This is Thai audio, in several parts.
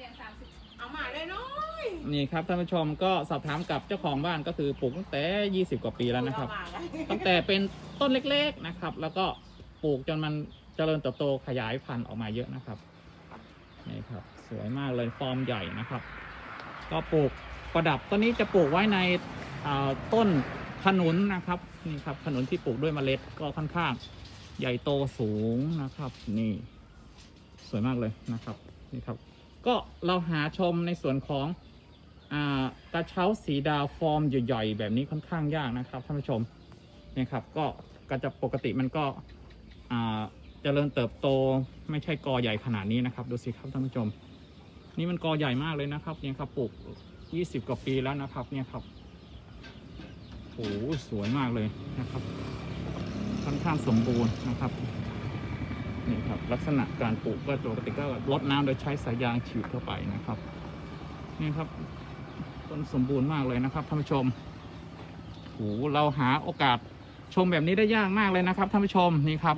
เนี่ยสามสิบเอามาเลยน้อยนี่ครับท่านผู้ชมก็สอบถามกับเจ้าของบ้านก็คือปลูกตั้งแต่ 20 กว่าปีแล้วนะครับ เอามาเลยตั้งแต่เป็นต้นเล็กๆนะครับ แล้วก็ปลูกจนมันเจริญเติบโตขยายพันธุ์ออกมาเยอะนะครับนี่ครับสวยมากเลยฟอร์มใหญ่นะครับ ก็ปลูกประดับต้นนี้จะปลูกไว้ในอ่าต้นขนุนนะครับนี่ครับขนุนที่ปลูกด้วยเมล็ดก็ค่อนข้างใหญ่โตสูงนะครับ นี่ สวยมากเลยนะครับนี่ครับ ก็เราหาชมในส่วนของอ่ากระเช้าสีดาวฟอร์มใหญ่ๆแบบนี้ค่อนข้างยากนะครับท่านผู้ชมเนี่ยครับก็ก็จะปกติมันก็อ่าเจริญเติบโตไม่ใช่กอใหญ่ขนาดนี้นะครับ ดูสิครับท่านผู้ชม นี่มันกอใหญ่มากเลยนะครับเนี่ยครับปลูก 20 กว่าปีแล้วนะครับเนี่ยครับโอ้สวยมากเลยนะครับ ค่อนข้างสมบูรณ์นะครับ นี่ครับลักษณะการปลูกก็ปกติก็รดน้ำโดยใช้สายยางฉีดเข้าไปนะครับนี่ครับต้นสมบูรณ์มากเลยนะครับท่านผู้ชมโอ้โหเราหาโอกาสชมแบบนี้ได้ยากมากเลยนะครับท่านผู้ชมนี่ครับ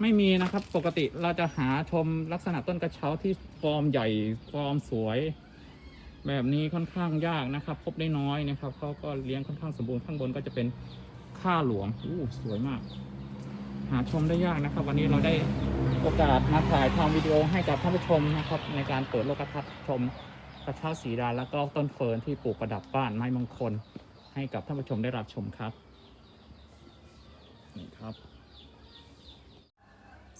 ไม่มีนะครับปกติเราจะหาชมลักษณะต้นกระเช้าที่ฟอร์มใหญ่ฟอร์มสวย แบบนี้ค่อนข้างยากนะครับ พบได้น้อยนะครับเขาก็เลี้ยงค่อนข้างสมบูรณ์ข้างบนก็จะเป็นข้าหลวงอู้สวยมาก หาชมได้ยากนะครับ วันนี้เราได้โอกาสมาถ่ายทำวิดีโอให้กับท่านผู้ชมนะครับ ในการเปิดโลกทัศน์ชมกระเช้าสีดาแล้วก็ต้นเฟิร์นที่ปลูกประดับบ้านไม้มงคล ให้กับท่านผู้ชมได้รับชมครับนี่ครับ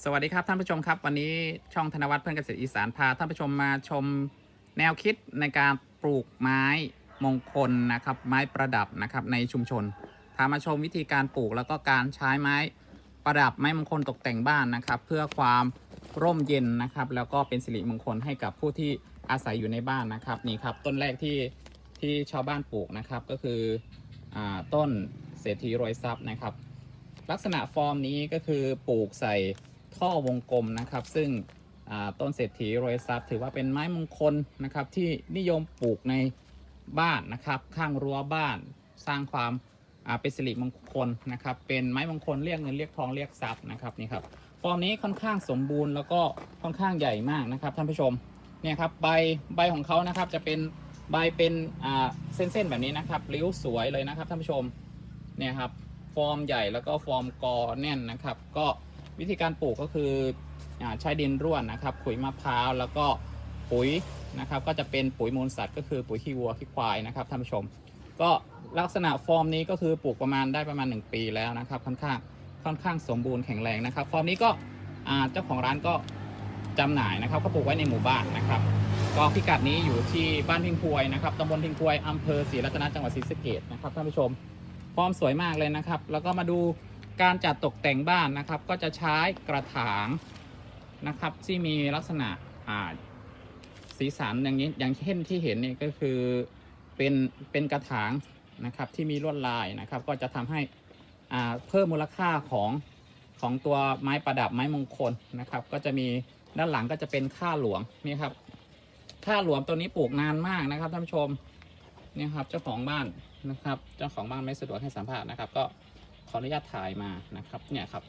สวัสดีครับท่านผู้ชมครับ วันนี้ช่องธนวัฒน์เพื่อนเกษตรอีสานพาท่านผู้ชมมาชมแนวคิดในการปลูกไม้มงคลนะครับ ไม้ประดับนะครับในชุมชนพามาชมวิธีการปลูกแล้วก็การใช้ไม้ ประดับไม้มงคลตกแต่งบ้านนะครับ เพื่อความร่มเย็นนะครับ แล้วก็เป็นสิริมงคลให้กับผู้ที่อาศัยอยู่ในบ้านนะครับนี่ครับ ต้นแรกที่ที่ชาวบ้านปลูกนะครับก็คืออต้นเศรษฐีรวยทรัพย์นะครับ ลักษณะฟอร์มนี้ก็คือปลูกใส่ท่อวงกลมนะครับ ซึ่งต้นเศรษฐีโรยทรัพย์ ถือว่าเป็นไม้มงคลนะครับ ที่นิยมปลูกในบ้านนะครับ ข้างรั้วบ้านสร้างความ เป็นสิริมงคลนะครับ เป็นไม้มงคลเรียกเงินเรียกทองเรียกทรัพย์นะครับนี่ครับฟอร์มนี้ค่อนข้างสมบูรณ์แล้วก็ค่อนข้างใหญ่มากนะครับ ท่านผู้ชมเนี่ยครับใบใบของเขานะครับจะเป็นใบเป็นอ่าเส้นๆแบบนี้นะครับริ้วสวยเลยนะครับท่านผู้ชมเนี่ยครับฟอร์มใหญ่แล้วก็ฟอร์มกอแน่นนะครับ ก็วิธีการปลูกก็คืออใช้ดินร่วนนะครับขุยมะพร้าวแล้วก็ปุ๋ยนะครับก็จะเป็นปุ๋ยมูลสัตว์ก็คือปุ๋ยขี้วัวขี้ควายนะครับท่านผู้ชม ก็ลักษณะฟอร์มนี้ก็คือปลูกประมาณได้ประมาณ 1 ปีแล้วนะครับ ค่อนข้างค่อนข้างสมบูรณ์แข็งแรงนะครับ ฟอร์มนี้ก็เจ้าของร้านก็จำหน่ายนะครับก็ปลูกไว้ในหมู่บ้านนะครับ ก็พิกัดนี้อยู่ที่บ้านพิงพวยนะครับตำบลพิงพวยอำเภอศรีรัตนจังหวัดศรีสะเกษนะครับท่านผู้ชมฟอร์มสวยมากเลยนะครับ แล้วก็มาดูการจัดตกแต่งบ้านนะครับ ก็จะใช้กระถางนะครับที่มีลักษณะสีสันอย่างนี้อย่างเช่นที่เห็นนี่ก็คือ เป็นเป็นกระถางนะครับที่มีลวดลายนะครับ ก็จะทำให้อ่าเพิ่มมูลค่าของของตัวไม้ประดับไม้มงคลนะครับ ก็จะมีด้านหลังก็จะเป็นข้าหลวงนี่ครับข้าหลวงตัวนี้ปลูกนานมากนะครับท่านผู้ชมนี่ครับเจ้าของบ้านนะครับ เจ้าของบ้านไม่สะดวกให้สัมภาษณ์นะครับ ก็ขออนุญาตถ่ายมานะครับเนี่ยครับ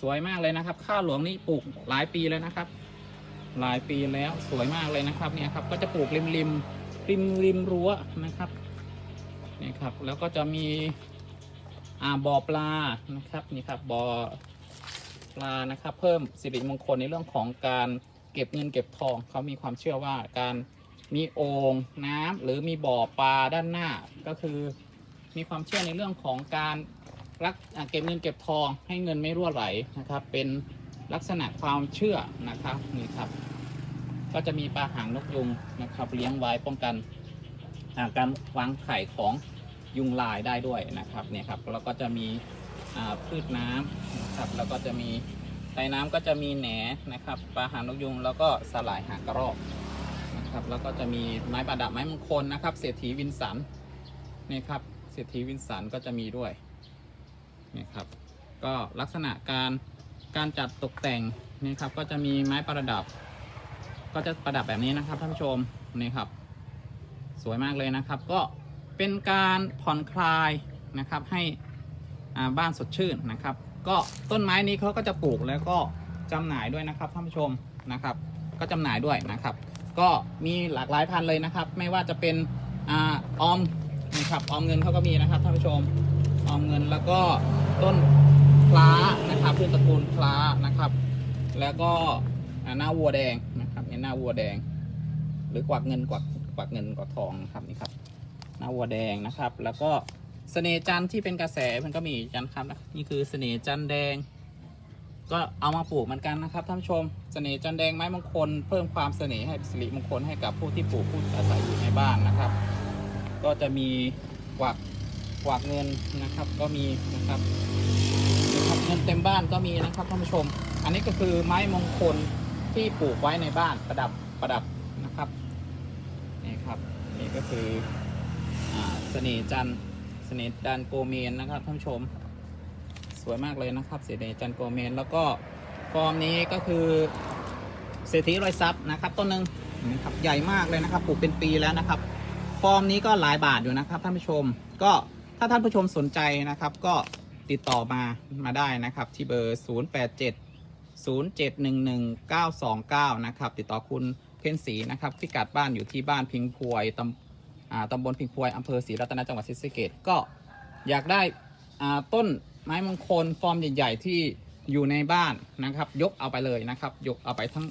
สวยมากเลยนะครับ ข้าหลวงนี่ปลูกหลายปีแล้วนะครับ หลายปีแล้วสวยมากเลยนะครับเนี่ยครับก็จะปลูกริมริม ริมริมรั้วนะครับนี่ครับ แล้วก็จะมีอ่าบ่อปลานะครับนี่ครับบ่อปลานะครับ เพิ่มสิริมงคลในเรื่องของการเก็บเงินเก็บทองเขามีความเชื่อว่าการมีโอ่งน้ำหรือมีบ่อปลาด้านหน้าก็คือ มีความเชื่อในเรื่องของการรักเก็บเงินเก็บทองให้เงินไม่รั่วไหลนะครับ เป็นลักษณะความเชื่อนะครับนี่ครับ ก็จะมีปลาหางนกยุงนะครับเลี้ยงไว้ป้องกันาการวางไข่ของยุงลายได้ด้วยนะครับเนี่ยครับแล้วก็จะมีพืชน้ำนะครับแล้วก็จะมีใต้น้ำก็จะมีแหนนะครับปลาหางนกยุงแล้วก็สลายหางกระรอกนะครับแล้วก็จะมีไม้ประดับไม้มงคลนะครับ เศรษฐีวินสันนี่ครับเศรษฐีวินสันก็จะมีด้วยนี่ครับก็ลักษณะการการจัดตกแต่งนี่ครับก็จะมีไม้ประดับ ก็จะประดับแบบนี้นะครับท่านผู้ชมนี่ครับ สวยมากเลยนะครับ ก็เป็นการผ่อนคลายนะครับให้บ้านสดชื่นนะครับ ก็ต้นไม้นี้เขาก็จะปลูกแล้วก็จำหน่ายด้วยนะครับท่านผู้ชมนะครับ ก็จำหน่ายด้วยนะครับ ก็มีหลากหลายพันธุ์เลยนะครับ ไม่ว่าจะเป็นอออมนะครับออมเงินเขาก็มีนะครับท่านผู้ชมออมเงินแล้วก็ต้นพล้านะครับพืชตระกูลพล้านะครับ แล้วก็หน้าวัวแดง หน้าวัวแดง หรือกวักเงินกวักกวักเงินกวักทองครับนี่ครับ หน้าวัวแดงนะครับ แล้วก็เสน่จันที่เป็นกระแสมันก็มีจันทร์ครับนะนี่คือเสน่จันแดง ก็เอามาปลูกเหมือนกันนะครับท่านผู้ชม เสน่จันแดงไม้มงคลเพิ่มความเสน่ห์ให้สิริมงคลให้กับผู้ที่ปลูกผู้อาศัยอยู่ในบ้านนะครับ ก็จะมีกวักกวักเงินนะครับ ก็มีนะครับเงินเต็มบ้านก็มีนะครับท่านผู้ชม อันนี้ก็คือไม้มงคล ที่ปลูกไว้ในบ้านประดับประดับนะครับนี่ครับนี่ก็คืออเสน่จันเสน่ห์ดันโกเมนนะครับท่านผู้ชมสวยมากเลยนะครับเสน่จันโกเมน แล้วก็ฟอร์มนี้ก็คือเศรษฐีรอยซับนะครับต้นหนึ่งนะครับใหญ่มากเลยนะครับปลูกเป็นปีแล้วนะครับ ฟอร์มนี้ก็หลายบาทอยู่นะครับท่านผู้ชม ก็ถ้าท่านผู้ชมสนใจนะครับ ก็ติดต่อมามาได้นะครับที่เบอร์ 087 0711 929นะครับ ติดต่อคุณเพนสีนะครับพิกัดบ้านอยู่ที่บ้านพิงพวยตำอ่าตำบลพิงพวยอำเภอศรีรัตนจังหวัดศรีสะเกดก็อยากได้อ่าต้นไม้มงคลฟอร์มใหญ่ ๆ ที่อยู่ในบ้านนะครับ ยกเอาไปเลยนะครับ ยกเอาไปทั้ง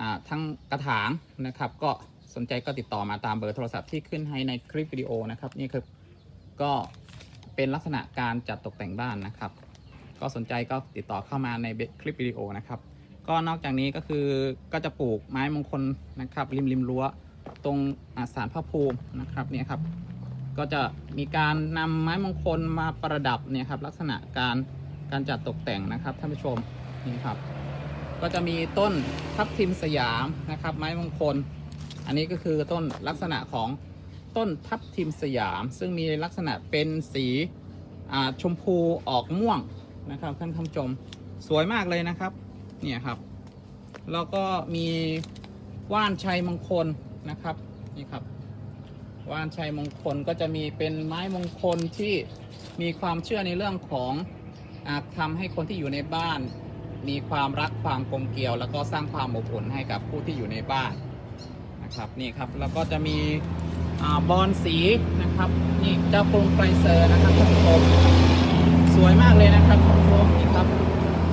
อ่าทั้งกระถางนะครับ ก็สนใจก็ติดต่อมาตามเบอร์โทรศัพท์ที่ขึ้นให้ในคลิปวิดีโอนะครับนี่คือก็เป็นลักษณะการจัดตกแต่งบ้านนะครับ ก็สนใจก็ติดต่อเข้ามาในคลิปวิดีโอนะครับ ก็นอกจากนี้ก็คือก็จะปลูกไม้มงคลนะครับ ริมริมรั้วตรงอาสารพระภูมินะครับเนี่ยครับ ก็จะมีการนำไม้มงคลมาประดับเนี่ยครับลักษณะการการจัดตกแต่งนะครับท่านผู้ชมนี่ครับ ก็จะมีต้นทับทิมสยามนะครับ ไม้มงคล อันนี้ก็คือต้นลักษณะของต้นทับทิมสยาม ซึ่งมีลักษณะเป็นสีชมพูออกม่วง นะครับท่านผู้ชมสวยมากเลยนะครับ เนี่ยครับ แล้วก็มีว่านชัยมงคลนะครับนี่ครับ ว่านชัยมงคลก็จะมีเป็นไม้มงคลที่มีความเชื่อในเรื่องของอาจทำให้คนที่อยู่ในบ้าน มีความรักความกลมเกลียว แล้วก็สร้างความอบอุ่นให้กับผู้ที่อยู่ในบ้านนะครับนี่ครับแล้วก็จะมีอบอลสีนะครับนี่เจ้ากรุงไกรเซอร์นะครับท่านผู้ชม วยมากเลยนะครับท่านผู้ชมนี่ครับ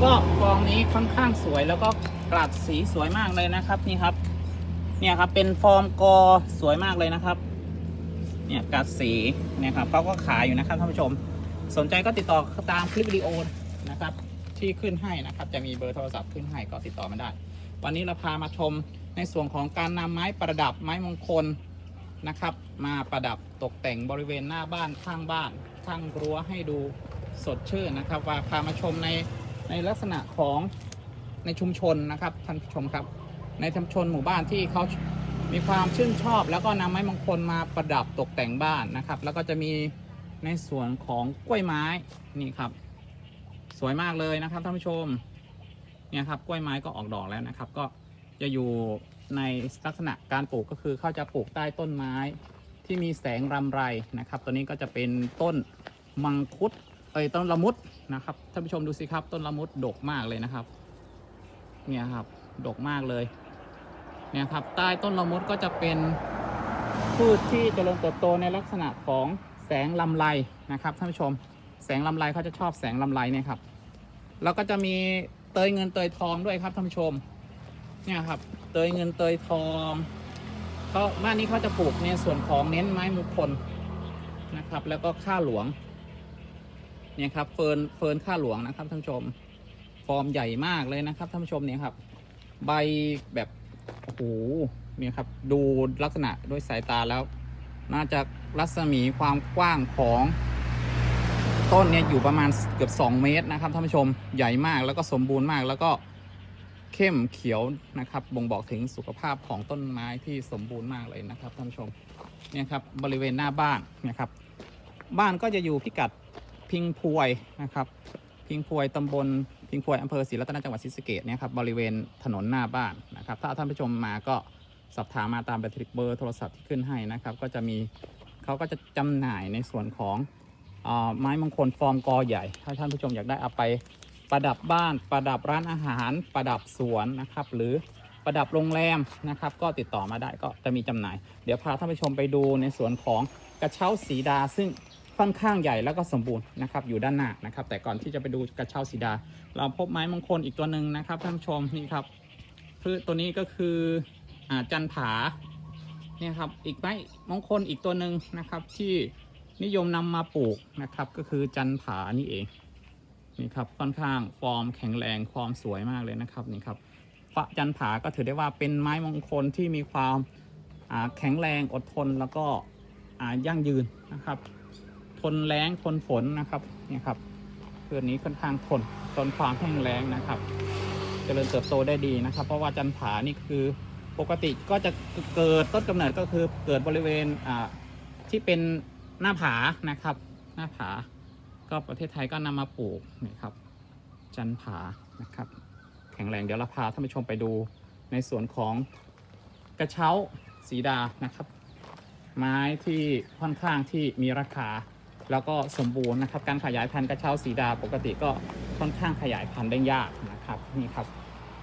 ก็กองนี้ค่อนข้างสวยแล้วก็กลัดสีสวยมากเลยนะครับนี่ครับ เนี่ยครับเป็นฟอร์มกอสวยมากเลยนะครับ เนี่ยกลัดสีเนี่ยครับเขาก็ขายอยู่นะครับท่านผู้ชม สนใจก็ติดต่อตามคลิปวิดีโอนะครับ ที่ขึ้นให้นะครับ จะมีเบอร์โทรศัพท์ขึ้นให้ก็ติดต่อมาได้ วันนี้เราพามาชมในส่วนของการนำไม้ประดับไม้มงคลนะครับ มาประดับตกแต่งบริเวณหน้าบ้านข้างบ้านข้างรั้วให้ดู สดชื่นนะครับว่าพามาชมในในลักษณะของในชุมชนนะครับท่านผู้ชมครับ ในชุมชนหมู่บ้านที่เขามีความชื่นชอบ แล้วก็นำไม้มงคลมาประดับตกแต่งบ้านนะครับ แล้วก็จะมีในส่วนของกล้วยไม้นี่ครับ สวยมากเลยนะครับท่านผู้ชมเนี่ยครับกล้วยไม้ก็ออกดอกแล้วนะครับ ก็จะอยู่ในลักษณะการปลูกก็คือเขาจะปลูกใต้ต้นไม้ที่มีแสงรำไรนะครับ ตัวนี้ก็จะเป็นต้นมังคุด เอ้ยต้นละมุดนะครับท่านผู้ชมดูสิครับ ต้นละมุดดกมากเลยนะครับ เนี่ยครับดกมากเลย เนี่ยครับ ใต้ต้นละมุดก็จะเป็นพืชที่เจริญเติบโตในลักษณะของแสงลำไรนะครับท่านผู้ชม แสงลำไรเขาจะชอบแสงลำไรเนี่ยครับ แล้วก็จะมีเตยเงินเตยทองด้วยครับท่านผู้ชม เนี่ยครับ เตยเงินเตยทองเขาบ้านนี้เขาจะปลูกในส่วนของเน้นไม้มงคลนะครับ แล้วก็ข้าหลวง เนี่ยครับเฟิร์นเฟิร์นข้าหลวงนะครับท่านผู้ชม ฟอร์มใหญ่มากเลยนะครับท่านผู้ชมเนี่ยครับ ใบแบบโอ้โหเนี่ยครับดูลักษณะด้วยสายตาแล้ว น่าจะรัศมีความกว้างของต้นเนี่ยอยู่ประมาณเกือบ 2 เมตรนะครับท่านผู้ชมใหญ่มากแล้วก็สมบูรณ์มากแล้วก็เข้มเขียวนะครับ บ่งบอกถึงสุขภาพของต้นไม้ที่สมบูรณ์มากเลยนะครับท่านผู้ชมเนี่ยครับบริเวณหน้าบ้านนะครับ บ้านก็จะอยู่พิกัด พิงพวยนะครับพิงพวยตำบลพิงพวยอำเภอศรีรัตนจังหวัดศรีสะเกษเนี่ยครับบริเวณถนนหน้าบ้านนะครับถ้าท่านผู้ชมมาก็สอบถามมาตามเบอร์โทรศัพท์ที่ขึ้นให้นะครับ ก็จะมีเขาก็จะจำหน่ายในส่วนของออไม้มงคลฟอร์มกอใหญ่ ถ้าท่านผู้ชมอยากได้เอาไปประดับบ้าน ประดับร้านอาหาร ประดับสวนนะครับ หรือประดับโรงแรมนะครับ ก็ติดต่อมาได้ก็จะมีจำหน่าย เดี๋ยวพาท่านผู้ชมไปดูในส่วนของกระเช้าสีดาซึ่ง ค่อนข้างใหญ่แล้วก็สมบูรณ์นะครับอยู่ด้านหน้านะครับ แต่ก่อนที่จะไปดูกระเช้าสีดา เราพบไม้มงคลอีกตัวหนึ่งนะครับท่านชมนี่ครับพืชตัวนี้ก็คืออ่าจันผาเนี่ยครับอีกไม้มงคลอีกตัวหนึ่งนะครับ ที่นิยมนำมาปลูกนะครับ ก็คือจันผานี่เองนี่ครับค่อนข้างฟอร์มแข็งแรงความสวยมากเลยนะครับนี่ครับฝะจันผาก็ถือได้ว่าเป็นไม้มงคลที่มีความแข็งแรงอดทนแล้วก็ยั่งยืนนะครับ ทนแรงทนฝนนะครับเนี่ยครับเพืชนี้ค่อนข้างทนทนความแห้งแล้งนะครับเจริญเติบโตได้ดีนะครับ เพราะว่าจันผานี่คือปกติก็จะเกิดต้นกำเนิดก็คือเกิดบริเวณที่เป็นหน้าผานะครับ หน้าผา ก็ประเทศไทยก็นำมาปลูกนี่ครับ จันผานะครับ แข็งแรงเดี๋ยวเราพาท่านผู้ชมไปดูในส่วนของกระเช้าสีดานะครับ ไม้ที่ค่อนข้างที่มีราคา แล้วก็สมบูรณ์นะครับ การขยายพันธุ์กระเช้าสีดาปกติก็ค่อนข้างขยายพันธุ์ได้ยากนะครับนี่ครับ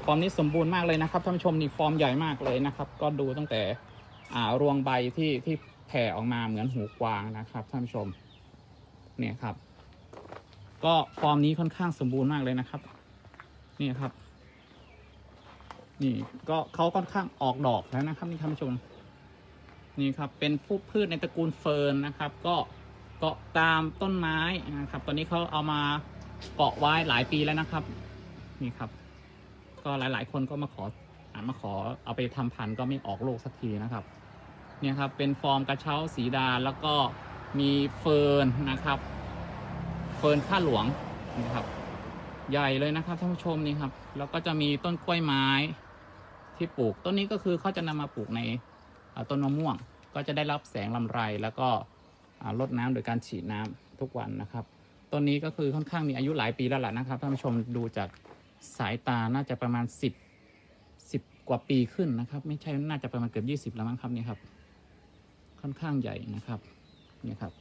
ฟอร์มนี้สมบูรณ์มากเลยนะครับท่านผู้ชมนี่ฟอร์มใหญ่มากเลยนะครับ ก็ดูตั้งแต่อ่ารวงใบที่ที่แผ่ออกมาเหมือนหูกวางนะครับท่านผู้ชมเนี่ยครับ ก็ฟอร์มนี้ค่อนข้างสมบูรณ์มากเลยนะครับนี่ครับ นี่ก็เขาค่อนข้างออกดอกแล้วนะครับนี่ท่านผู้ชมนี่ครับเป็นพืชพืชในตระกูลเฟิร์นนะครับ ก็ เกาะตามต้นไม้นะครับ ตอนนี้เขาเอามาเกาะไว้หลายปีแล้วนะครับ นี่ครับ ก็หลายๆ คนก็มาขออมาขอเอาไปทำพันธุ์ก็ไม่ออกลูกสักทีนะครับ เนี่ยครับเป็นฟอร์มกระเช้าสีดาแล้วก็มีเฟิร์นนะครับ เฟิร์นข้าหลวงนะครับ ใหญ่เลยนะครับท่านผู้ชมนี่ครับ แล้วก็จะมีต้นกล้วยไม้ที่ปลูกต้นนี้ก็คือเขาจะนำมาปลูกในต้นมะม่วง ก็จะได้รับแสงลำไรแล้วก็ อ่ารดน้ำโดยการฉีดน้ำทุกวันนะครับต้นนี้ก็คือค่อนข้างมีอายุหลายปีแล้วล่ะนะครับท่านผู้ชมดูจากสายตาน่าจะประมาณ 10 10 กว่าปีขึ้นนะครับ ไม่ใช่น่าจะประมาณเกือบ20 แล้วมั้งครับนี่ครับ ค่อนข้างใหญ่นะครับนี่ครับ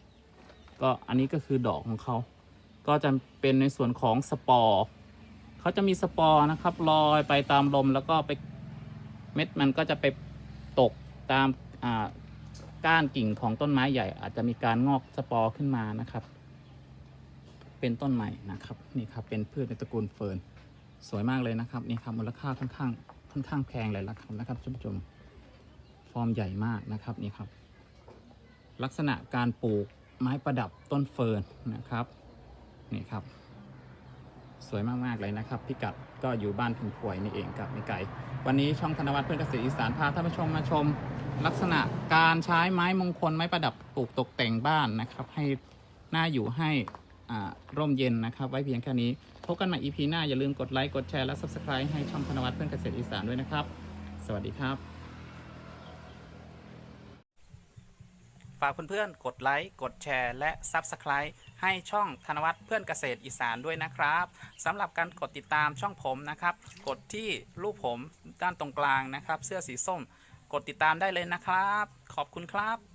ก็อันนี้ก็คือดอกของเขา ก็จะเป็นในส่วนของสปอร์เขาจะมีสปอร์นะครับลอยไปตามลมแล้วก็ไปเม็ดมันก็จะไปตกตามอ่า ก้านกิ่งของต้นไม้ใหญ่ อาจจะมีการงอกสปอร์ขึ้นมานะครับ เป็นต้นใหม่นะครับนี่ครับเป็นพืชในตระกูลเฟิร์นสวยมากเลยนะครับนี่ครับมูลค่าค่อนข้างค่อนข้างแพงเลยละครับนะครับท่านผู้ชมฟอร์มใหญ่มากนะครับนี่ครับ ลักษณะการปลูกไม้ประดับต้นเฟิร์นนะครับนี่ครับ สวยมากๆเลยนะครับ พิกัดก็อยู่บ้านพิมพวยนี่เองครับไม่ไกลวันนี้ช่องธนวัฒน์เพื่อนเกษตรอีสานพาท่านผู้ชมมาชม ลักษณะการใช้ไม้มงคลไม้ประดับปลูกตกแต่งบ้านนะครับ ให้น่าอยู่ให้ร่มเย็นนะครับ ไว้เพียงแค่นี้พบกันใหม่ EP หน้า อย่าลืมกดไลค์กดแชร์และ Subscribe ให้ช่องธนวัฒน์เพื่อนเกษตรอีสานด้วยนะครับ สวัสดีครับ ฝากเพื่อนๆกดไลค์กดแชร์และ Subscribe ให้ช่องธนวัฒน์เพื่อนเกษตรอีสานด้วยนะครับสำหรับการกดติดตามช่องผมนะครับ กดที่รูปผมด้านตรงกลางนะครับ เสื้อสีส้ม กดติดตามได้เลยนะครับ ขอบคุณครับ